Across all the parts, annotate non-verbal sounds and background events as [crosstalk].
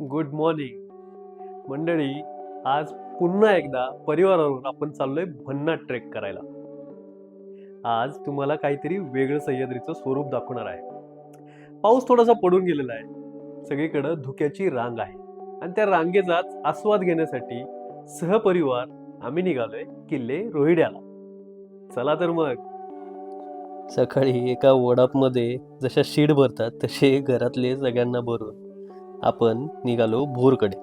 Good morning. मंडळी आज पुन्हा एकदा परिवारावरून आपण चाललोय भन्नाट ट्रेक करायला. आज तुम्हाला काहीतरी वेगळं सह्याद्रीचं स्वरूप दाखवणार आहे. पाऊस थोडासा पडून गेलेला आहे. सगळीकडं धुक्याची रांग आहे. आणि त्या रांगेचाच आस्वाद घेण्यासाठी सहपरिवार आम्ही निघालोय किल्ले रोहिड्याला. चला तर मग. सकाळी एका वडापमध्ये जशा शीड भरतात तसे घरातले सगळ्यांना भरून आपण निघालो भोरकडे.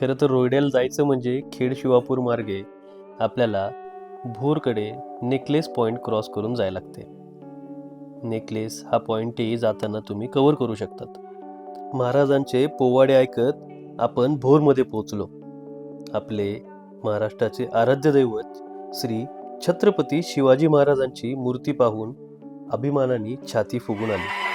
खरं तर रोयड्याला जायचं म्हणजे खेड शिवापूर मार्गे आपल्याला भोरकडे नेकलेस पॉईंट क्रॉस करून जायला लागते. नेकलेस हा पॉईंटही जाताना तुम्ही कव्हर करू शकतात. महाराजांचे पोवाडे ऐकत आपण भोरमध्ये पोहोचलो. आपले महाराष्ट्राचे आराध्य दैवत श्री छत्रपती शिवाजी महाराजांची मूर्ती पाहून अभिमानाने छाती फुगून आली.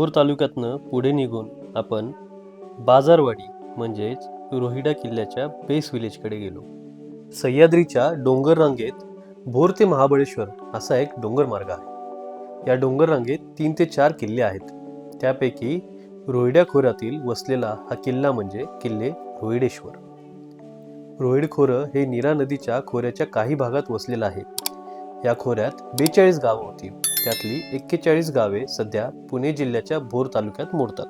भोर तालुक्यातनं पुढे निघून आपण बाजारवाडी म्हणजेच रोहिडा किल्ल्याच्या बेस विलेजकडे गेलो. सह्याद्रीच्या डोंगर रांगेत भोर ते महाबळेश्वर असा एक डोंगर मार्ग आहे. या डोंगर रांगेत तीन ते चार किल्ले आहेत. त्यापैकी रोहिड्या खोऱ्यातील वसलेला हा किल्ला म्हणजे किल्ले रोहिडेश्वर. रोहिड खोरं हे नीरा नदीच्या खोऱ्याच्या काही भागात वसलेलं आहे. या खोऱ्यात बेचाळीस गावं होती. त्यातली एक्केचाळीस गावे सध्या पुणे जिल्ह्याच्या भोर तालुक्यात मोडतात.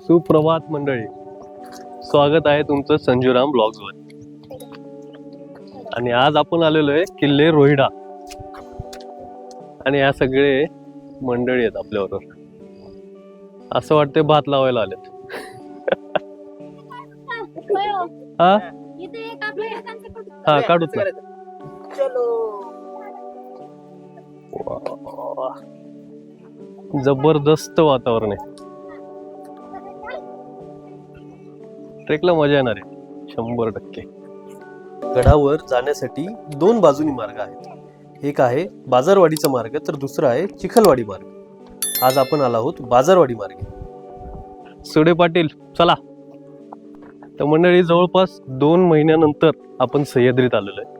सुप्रभात मंडळी. स्वागत आहे तुमचं संजूराम ब्लॉग्स वर आणि आज आपण आलेलो आहे किल्ले रोहिडा. आणि या सगळे मंडळी आहेत आपल्याबरोबर. असं वाटतंय भात लावायला आलेत. हा? हा काढूच ना जबरदस्त वातावरण आहे. ट्रेकला मजा येणार आहे. शंभर टक्के. गडावर जाण्यासाठी दोन बाजूनी मार्ग आहेत. एक आहे बाजारवाडीचा मार्ग तर दुसरा आहे चिखलवाडी मार्ग. आज आपण आलो आहोत बाजारवाडी मार्गे. सुडे पाटील चला. तर मंडळी जवळपास दोन महिन्यानंतर आपण सह्याद्रीत आलेलो आहे.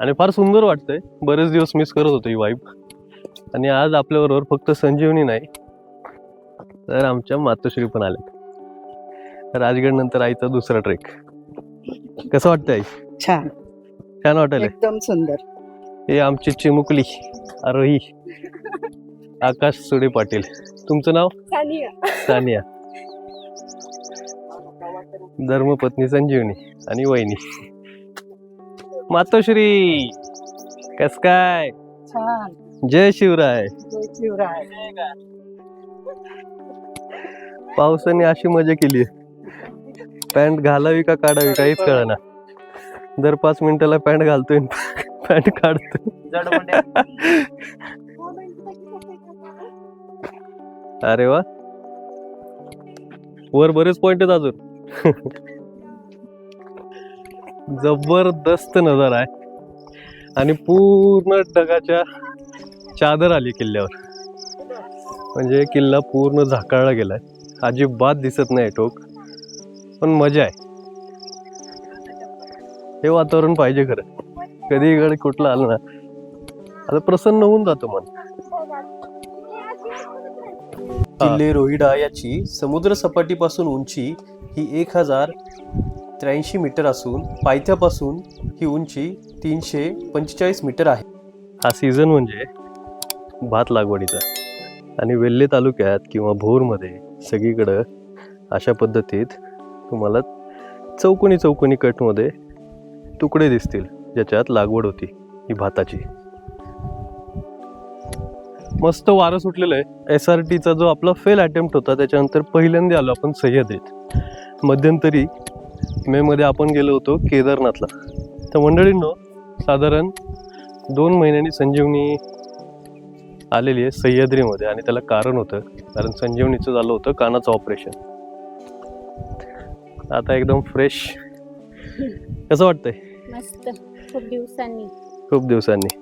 आणि फार सुंदर वाटतंय. बरेच दिवस मिस करत होतो ही वाईब आणि आज आपल्याबरोबर फक्त संजीवनी नाही तर आमच्या मातोश्री पण आल्या राजगड नंतर आईचा दुसरा ट्रेक कसं वाटतंय आई? छान. छान वाटायला एकदम सुंदर. हे आमची चिमुकली आरोही आकाश सुडे पाटील. तुमचं नाव? सानिया. सानिया. धर्मपत्नी संजीवनी आणि वहिनी. मातोश्री कस काय? छान. जय शिवराय. जय शिवराय. पावसाने अशी मजा केली. पॅन्ट घालावी का काढावी काहीच कळना. दर पाच मिनिटाला पॅन्ट घालतोय पॅन्ट काढतोय. अरे वा. वर बरेच पॉइंट आहेत अजून. जबरदस्त नजारा आहे. आणि पूर्ण ढगाच्या चादर आली किल्ल्यावर. म्हणजे किल्ला पूर्ण झाकाळला गेलाय. अजिबात दिसत नाही टोक. पण मजा आहे. हे वातावरण पाहिजे खरं. कधी इकडे कुठलं आलं ना आता प्रसन्न होऊन जातो मन. किल्ले रोहिडा याची समुद्र सपाटीपासून उंची ही एक हजार त्र्याऐंशी मीटर असून पायथ्यापासून ही उंची तीनशे पंचेचाळीस मीटर आहे. हा सीझन म्हणजे भात लागवडीचा. आणि वेल्हे तालुक्यात किंवा भोरमध्ये सगळीकडं अशा पद्धतीत तुम्हाला चौकोनी चौकोनी कटमध्ये तुकडे दिसतील ज्याच्यात लागवड होती ही भाताची. मस्त वारं सुटलेलं आहे. एस आर टीचा जो आपला फेल अटेम्प्ट होता त्याच्यानंतर पहिल्यांदा आलो आपण सह्याद्रीत. मध्यंतरी मे मध्ये आपण गेलो होतो केदारनाथला. तर मंडळींनो साधारण दोन महिन्यांनी संजीवनी आलेली आहे सह्याद्रीमध्ये आणि त्याला कारण होतं. कारण संजीवनीचं झालं होतं कानाचं ऑपरेशन आता एकदम फ्रेश कसं वाटतंय? मस्त. खूप दिवसांनी. खूप दिवसांनी.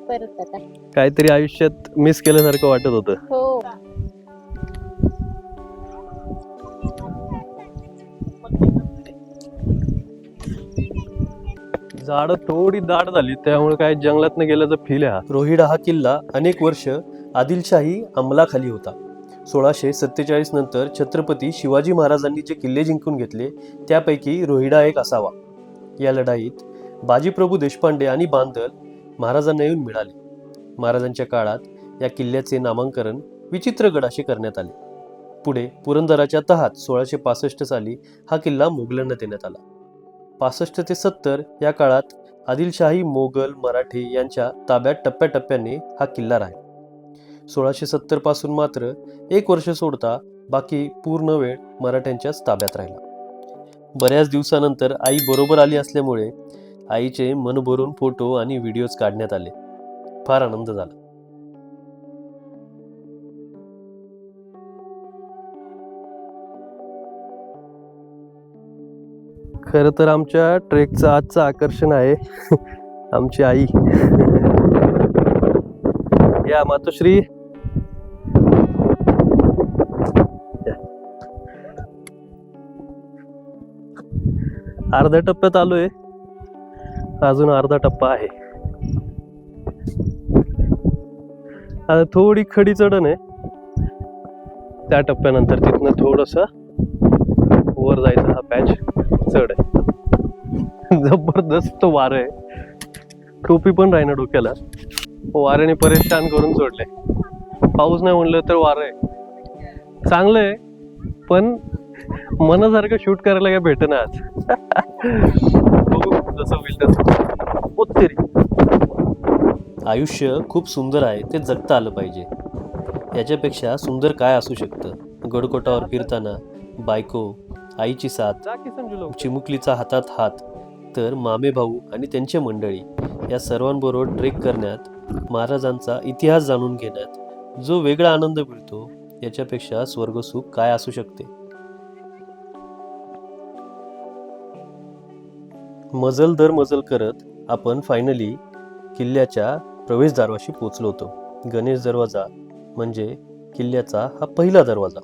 काहीतरी आयुष्यात मिस केल्यासारखं वाटत होतं. झाडं थोडी दाट झाली त्यामुळे काय जंगलातनं गेल्याचा फील आहे रोहिडा हा किल्ला अनेक वर्ष आदिलशाही अंमलाखाली होता. सोळाशे सत्तेचाळीस नंतर छत्रपती शिवाजी महाराजांनी जे किल्ले जिंकून घेतले त्यापैकी रोहिडा एक असावा. या लढाईत बाजीप्रभू देशपांडे आणि बांदल महाराजांना येऊन मिळाले. महाराजांच्या काळात या किल्ल्याचे नामांकरण विचित्रगड असे करण्यात आले. पुढे पुरंदराच्या तहात सोळाशे पासष्ट साली हा किल्ला मुघलांना देण्यात आला. पासष्ट ते सत्तर या काळात आदिलशाही मोगल मराठी यांच्या ताब्यात टप्प्याटप्प्याने हा किल्ला राहिला. सोळाशे सत्तरपासून मात्र एक वर्ष सोडता बाकी पूर्ण वेळ मराठ्यांच्याच ताब्यात राहिला. बऱ्याच दिवसानंतर आई बरोबर आली असल्यामुळे आईचे मन भरून फोटो आणि व्हिडिओज काढण्यात आले. फार आनंद झाला. खरं तर आमच्या ट्रेकचं आजचं आकर्षण आहे. [laughs] आमची आई. [laughs] या मातोश्री. अर्ध्या टप्प्यात आलोय. अजून अर्धा टप्पा आहे. आता थोडी खडी चढण आहे. त्या टप्प्यानंतर तिथनं थोडस वर जायचं हा पॅच. चढ आहे. जबरदस्त वारं आहे. टोपी पण राही ना डोक्याला. वाऱ्याने परेशान करून सोडले पाऊस नाही म्हणलं तर वारं आहे. चांगलं आहे पण मनासारखं शूट करायला काय भेट आज. बघू जसं होईल तसं. उत्तरी. आयुष्य खूप सुंदर आहे ते जगता आलं पाहिजे. याच्यापेक्षा सुंदर काय असू शकतं? गडकोटावर फिरताना बायको आईची साथ चिमुकलीचा हातात हात तर मामे भाऊ आणि त्यांचे मंडळी या सर्वांबरोबर ट्रेक करण्यात महाराजांचा इतिहास जाणून घेण्यात जो वेगळा आनंद मिळतो याच्यापेक्षा स्वर्गसुख काय असू शकते? मजल दर मजल करत आपण फायनली किल्ल्याच्या प्रवेशद्वाराशी पोचलो होतो. गणेश दरवाजा म्हणजे किल्ल्याचा हा पहिला दरवाजा.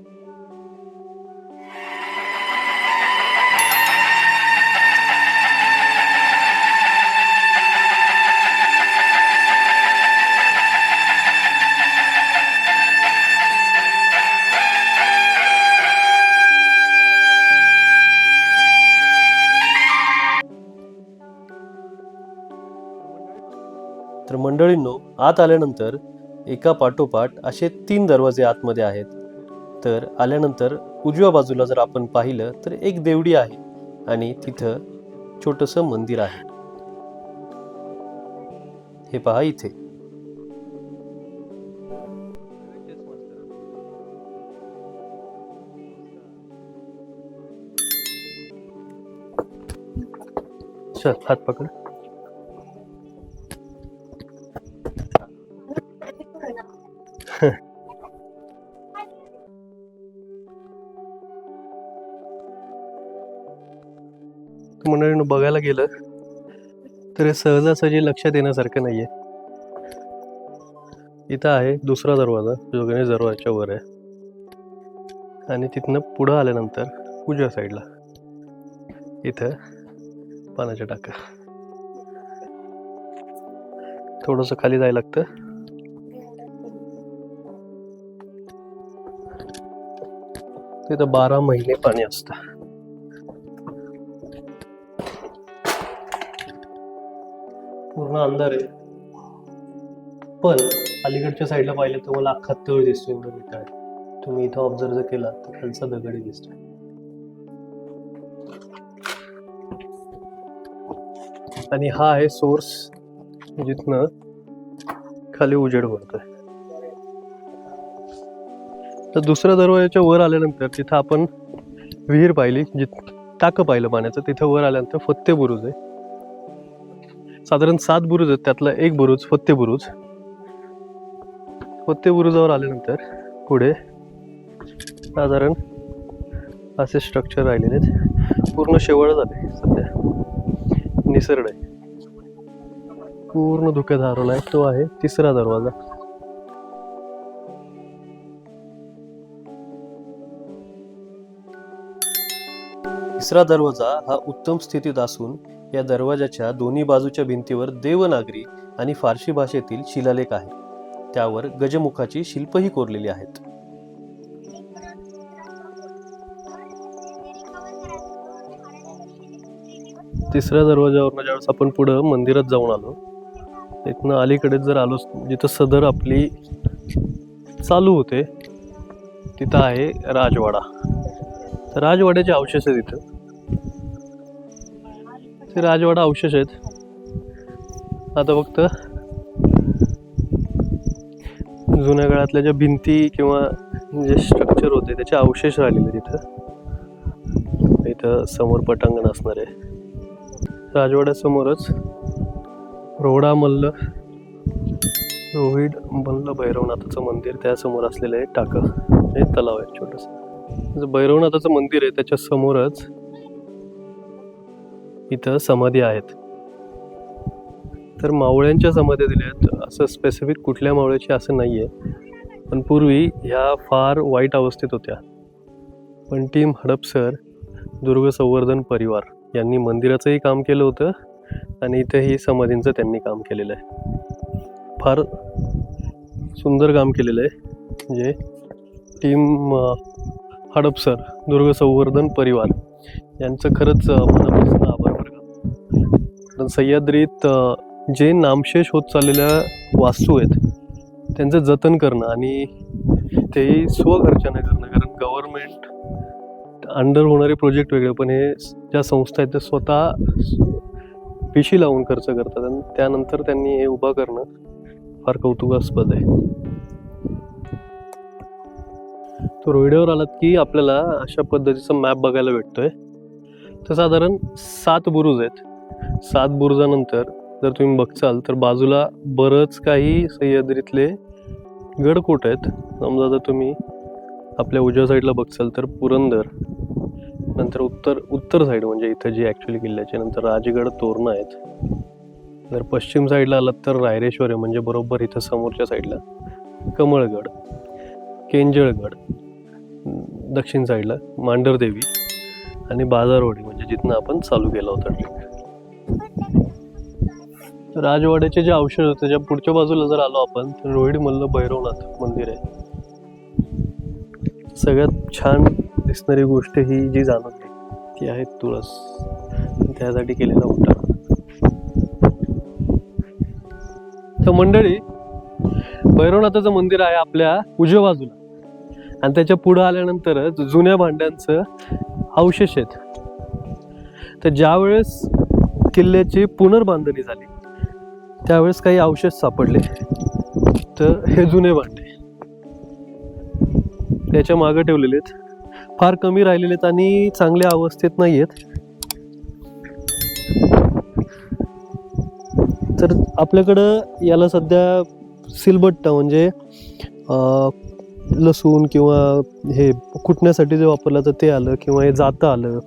तर मंडळींनो आत आल्यानंतर एका पाठोपाठ असे तीन दरवाजे आतमध्ये आहेत. तर आल्यानंतर उजव्या बाजूला जर आपण पाहिलं तर एक देवडी आहे आणि तिथं छोटंसं मंदिर आहे. हे पहा इथे. चल हात पकड. मंडळीनं बघायला गेलं तर हे सहजासहजी लक्षात येण्यासारखं आहे इथं आहे दुसरा दरवाजा जो गणेश दरवाजाच्या वर आहे. आणि तिथनं पुढं आल्यानंतर उजव्या साईडला इथं पाण्याच्या टाका. थोडस खाली जायला लागतं. तिथं बारा महिने पाणी असतं. पूर्ण अंधार आहे. पण अलीकडच्या साईडला पाहिलं तर मला अख्खा तळ दिसतोय एवढं तुम्ही इथं ऑब्झर्व जर केला तर खालचा दगड दिसतोय आणि हा आहे सोर्स जिथनं खाली उजेड पडतोय तर दुसऱ्या दरवाजाच्या वर आल्यानंतर तिथं आपण विहीर पाहिली जिथ टाकं पाहिलं पाण्याचं तिथं वर आल्यानंतर फत्ते बुरुज आहे. साधारण सात बुरुज आहेत. त्यातला एक बुरुज फत्ते बुरुज. फत्ते बुरुजावर आल्यानंतर पुढे साधारण असे स्ट्रक्चर राहिलेले आहेत. पूर्ण शेवळ झाले सध्या. निसर्ड आहे. पूर्ण धुक्यात आहे. तो आहे तिसरा दरवाजा. तिसरा दरवाजा हा उत्तम स्थितीत असून या दरवाजाच्या दोन्ही बाजूच्या भिंतीवर देवनागरी आणि फारसी भाषेतील शिलालेख आहे. त्यावर गजमुखाची शिल्पही कोरलेली आहेत. तिसऱ्या दरवाजावरनं ज्यावेळेस आपण पुढं मंदिरात जाऊन आलो इथनं अलीकडे जर आलो जिथं सदर आपली चालू होते तिथं आहे राजवाडा. तर राजवाड्याचे अवशेष आहे तिथं ते राजवाडा अवशेष आहेत. आता फक्त जुन्या काळातल्या ज्या भिंती किंवा जे स्ट्रक्चर होते त्याचे अवशेष राहिलेले तिथं इथं. समोर पटांगण असणार आहे. राजवाड्यासमोरच रोडा मल्ल रोहिड मल्ल भैरवनाथाचं मंदिर त्यासमोर असलेलं आहे टाकं हे तलाव आहे छोटंसं. भैरवनाथाचं मंदिर आहे त्याच्यासमोरच इथं समाधी आहेत. तर मावळ्यांच्या समाध्या दिल्या आहेत. असं स्पेसिफिक कुठल्या मावळ्याची असं नाही आहे पण पूर्वी ह्या फार वाईट अवस्थेत होत्या. पण टीम हडपसर दुर्ग संवर्धन परिवार यांनी मंदिराचंही काम केलं होतं आणि इथंही समाधींचं त्यांनी काम केलेलं आहे. फार सुंदर काम केलेलं आहे. जे टीम हडपसर दुर्ग संवर्धन परिवार यांचं खरंच मनापासून आभार. कारण सह्याद्रीत जे नामशेष होत चाललेल्या वास्तू आहेत त्यांचं जतन करणं आणि ते स्वखर्चाने करणं कारण गव्हर्नमेंट अंडर होणारे प्रोजेक्ट वेगळे पण हे ज्या संस्था आहेत त्या स्वतः पिशी लावून खर्च करतात आणि त्यानंतर त्यांनी हे उभा करणं फार कौतुकास्पद आहे. तो रोहिड्यावर आलात की आपल्याला अशा पद्धतीचा मॅप बघायला भेटतोय. तर साधारण सात बुरुज आहेत. सात बुरुजानंतर जर तुम्ही बघचाल तर बाजूला बरंच काही सह्याद्रीतले गडकोट आहेत. समजा जर तुम्ही आपल्या उजव्या साईडला बघचाल तर पुरंदर नंतर उत्तर उत्तर साईड म्हणजे इथं जी ॲक्च्युली किल्ल्याचे नंतर राजगड तोरणं आहेत. जर पश्चिम साईडला आलात तर रायरेश्वर आहे म्हणजे बरोबर इथं समोरच्या साईडला कमळगड केंजळगड दक्षिण साईडला मांढरदेवी आणि बाजारवाडी म्हणजे जिथनं आपण चालू केला होता. ट्रेक राजवाड्याचे जे अवशेष होते त्याच्या पुढच्या बाजूला जर आलो आपण तर रोहिड मल्ल भैरवनाथ मंदिर आहे. सगळ्यात छान दिसणारी गोष्ट ही जी जाणवते ती आहे तुळस. त्यासाठी केलेला उठा तर मंडळी भैरवनाथाचं मंदिर आहे आपल्या उजव्या बाजूला. आणि त्याच्या पुढं आल्यानंतरच जुन्या भांड्यांचं अवशेष आहेत. तर ज्यावेळेस किल्ल्याची पुनर्बांधणी झाली. त्यावेळेस काही अवशेष सापडले. तर हे जुने भांडे. त्याच्या मागं ठेवलेले आहेत. फार कमी राहिलेले आहेत आणि चांगल्या अवस्थेत नाही आहेत. तर आपल्याकडं याला सध्या सिलबट्टा म्हणजे लसूण किंवा हे कुटण्यासाठी जे वापरलं तर ते आलं किंवा हे जातं आलं.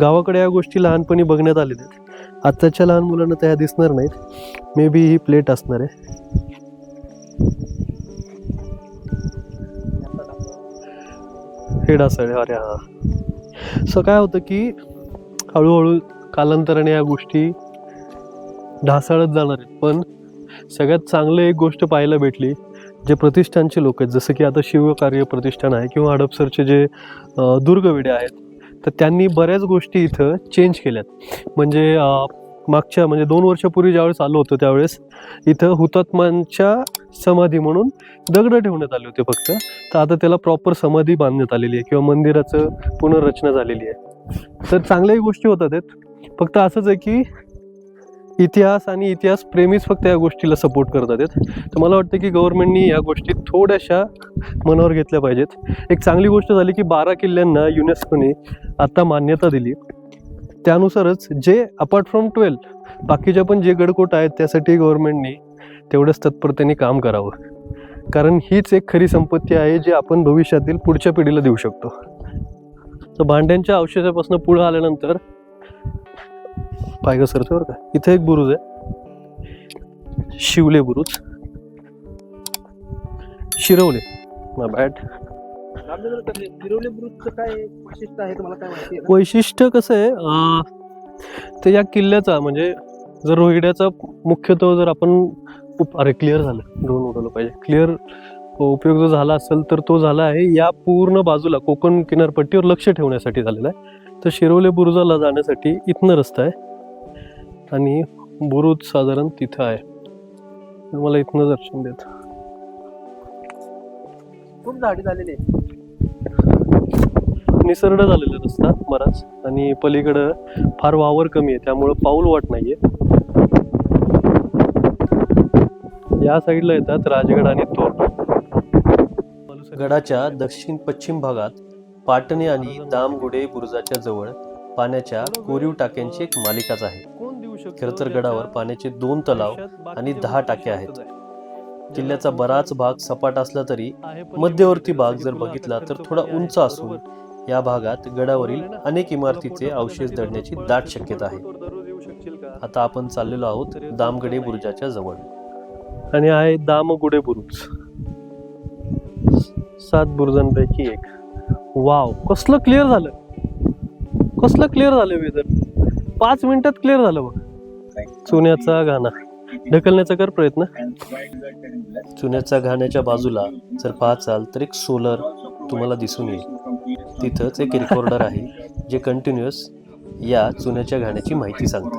गावाकडे या गोष्टी लहानपणी बघण्यात आलेल्या आहेत. आत्ताच्या लहान मुलांना त्या दिसणार नाहीत. मे बी ही प्लेट असणार आहे. हे डासळ अरे हा. सो काय होतं की हळूहळू कालांतराने या गोष्टी ढासाळत जाणार आहेत. पण सगळ्यात चांगलं एक गोष्ट पाहायला भेटली जे प्रतिष्ठानचे लोक आहेत जसं की आता शिवकार्य प्रतिष्ठान आहे किंवा हडपसरचे जे दुर्गवेडे आहेत तर त्यांनी बऱ्याच गोष्टी इथं चेंज केल्यात. म्हणजे मागच्या म्हणजे दोन वर्षापूर्वी ज्यावेळेस आलो होतो त्यावेळेस इथं हुतात्मांच्या समाधी म्हणून दगड ठेवण्यात आले होते फक्त. तर आता त्याला प्रॉपर समाधी बांधण्यात आलेली आहे किंवा मंदिराचं पुनर्रचना झालेली आहे. तर चांगल्याही गोष्टी होतात आहेत. फक्त असंच आहे की इतिहास आणि इतिहास प्रेमीच फक्त या गोष्टीला सपोर्ट करतात आहेत. तर मला वाटतं की गव्हर्नमेंटनी या गोष्टी थोड्याशा मनावर घेतल्या पाहिजेत. एक चांगली गोष्ट झाली की बारा किल्ल्यांना युनेस्कोने आता मान्यता दिली. त्यानुसारच जे अपार्ट फ्रॉम ट्वेल्व बाकीच्या पण जे गडकोट आहेत त्यासाठी गव्हर्नमेंटनी तेवढंच तत्परतेने काम करावं. कारण हीच एक खरी संपत्ती आहे जी आपण भविष्यातील पुढच्या पिढीला देऊ शकतो. तर भांड्यांच्या अवशेषापासून पुढं आल्यानंतर पाय घसरतो बरं का? इथे एक बुरुज आहे. शिवले बुरुज. शिरवले. बॅट. वैशिष्ट्य कसं आहे ते या किल्ल्याचा म्हणजे जर रोहिड्याचा मुख्यत्व जर आपण अरे क्लिअर झालं. ड्रोन उडवलं पाहिजे. क्लिअर उपयोग जर झाला असेल तर तो झाला आहे. या पूर्ण बाजूला कोकण किनारपट्टीवर लक्ष ठेवण्यासाठी झालेला आहे. तर शिरोले बुरुजाला जाण्यासाठी इथनं रस्ता आहे. आणि बुरुज साधारण तिथं आहे. मला इथनं दर्शन देत. खूप झाडी झालेली आहे. निसरड झालेला रस्ता बराच आणि पलीकडं फार वावर कमी आहे त्यामुळं पाऊल वाट नाहीये. या साईडला येतात राजगड आणि तोरणा. गडाच्या दक्षिण पश्चिम भागात पाटणे आणि दामगुडे बुरुजाच्या जवळ पाण्याच्या कोरीव टाक्यांची एक मालिकाच आहे. खरं तर गडावर पाण्याचे दोन तलाव आणि दहा टाक्या आहेत. किल्ल्याचा बराच भाग सपाट असला तरी मध्यवर्ती भाग जर बघितला तर थोडा उंच असून या भागात गडावरील अनेक इमारतीचे अवशेष दडण्याची दाट शक्यता आहे. आता आपण चाललेलो आहोत दामगडे बुरुजाच्या जवळ. आणि आहे दामगुडे बुरुज. सात बुरुजांपैकी एक. वाव कसलं क्लिअर झालं. कसलं क्लिअर झालं वेदर पाच मिनिटात क्लिअर झालं बघ. चुन्याचा गाणा ढकलण्याचा कर प्रयत्न. चुन्याच्या घाण्याच्या बाजूला जर पाहाचाल तर एक सोलर तुम्हाला दिसून येईल. तिथंच एक रेकॉर्डर आहे जे कंटिन्युअस या चुन्याच्या घाण्याची माहिती सांगते.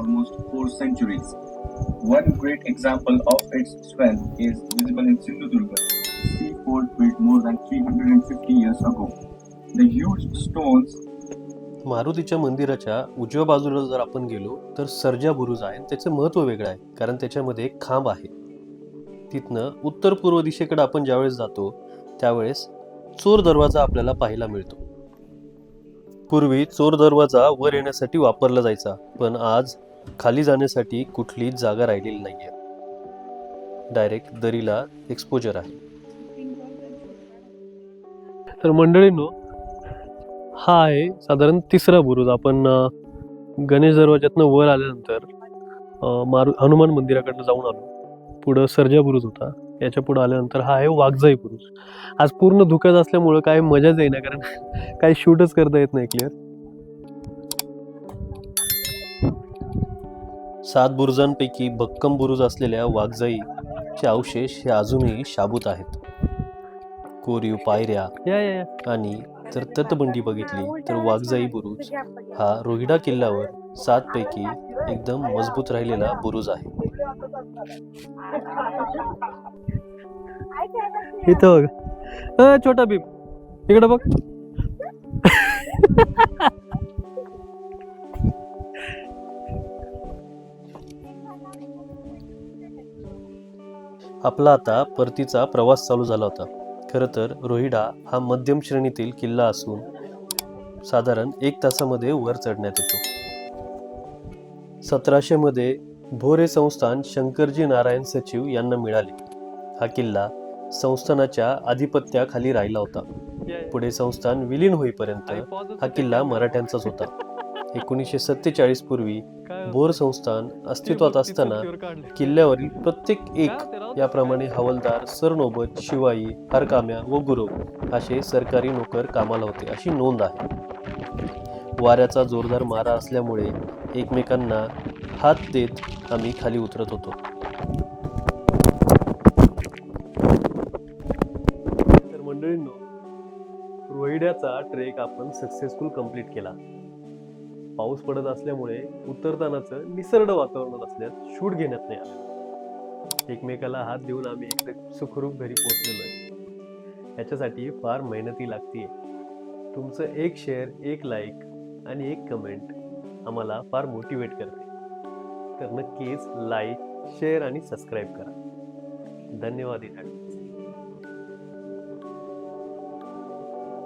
मारुतीच्या मंदिराच्या उजव्या बाजूला जर आपण गेलो तर सर्जा बुरुज आहे. त्याचं महत्त्व वेगळं आहे कारण त्याच्यामध्ये एक खांब आहे. तिथनं उत्तर पूर्व दिशेकडे आपण ज्यावेळेस जातो त्यावेळेस चोर दरवाजा आपल्याला पाहायला मिळतो. पूर्वी चोर दरवाजा वर येण्यासाठी वापरला जायचा पण आज खाली जाण्यासाठी कुठलीच जागा राहिलेली नाहीये. डायरेक्ट दरीला एक्सपोजर आहे. तर मंडळींनो हा आहे. साधारण तिसरा बुरुज. आपण गणेश दरवाज्यातनं वर आल्यानंतर मारु हनुमान मंदिराकडनं जाऊन आलो. पुढं सर्जा बुरुज होता. याच्या पुढं आल्यानंतर हा आहे वाघजाई बुरुज. आज पूर्ण धुक्यात असल्यामुळं काय मजाच येईना कारण [laughs] काही शूटच करता येत नाही क्लिअर. सात बुरुजांपैकी भक्कम बुरुज असलेल्या वाघजाईचे अवशेष हे अजूनही शाबूत आहेत. कोरीव पायऱ्या आणि जर तटबंदी बघितली तर वाघजाई बुरुज हा रोहिडा किल्ल्यावर सात पैकी एकदम मजबूत राहिलेला बुरुज आहे. इथं बघ. छोटा भीम. इकडे बघ. आपला आता परतीचा प्रवास चालू झाला होता. खरं तर रोहिडा हा मध्यम श्रेणीतील किल्ला असून साधारण एक तासामध्ये वर चढण्यात येतो. सतराशे मध्ये भोरे संस्थान शंकरजी नारायण सचिव यांना मिळाले. हा किल्ला संस्थानाच्या आधिपत्याखाली राहिला होता. पुढे संस्थान विलीन होईपर्यंत हा किल्ला मराठ्यांचाच होता. एकोणीसशे सत्तेचाळीस पूर्वी भोर संस्थान अस्तित्वात असताना किल्ल्यावरील प्रत्येक एक याप्रमाणे हवालदार सरनोबत शिवाई हरकाम्या व गुरव असे सरकारी नोकर कामाला होते. अशी नोंद आहे. वाऱ्याचा जोरदार मारा असल्यामुळे एकमेकांना हात देत आम्ही खाली उतरत होतो. तर मंडळींनो रोहिड्याचा ट्रेक आपण सक्सेसफुल कंप्लीट केला. पाऊस पडत असल्यामुळे उतरतानाचं निसर्ड वातावरणात असल्यास शूट घेण्यात नाही आलं. एकमेकाला हात देऊन आम्ही एकदम सुखरूप घरी पोहोचलेलो आहे. याच्यासाठी फार मेहनती लागते तुमचं एक शेअर एक लाईक आणि एक कमेंट आम्हाला फार मोटिवेट करते. तर नक्कीच लाईक शेअर आणि सबस्क्राईब करा. धन्यवाद इनाडी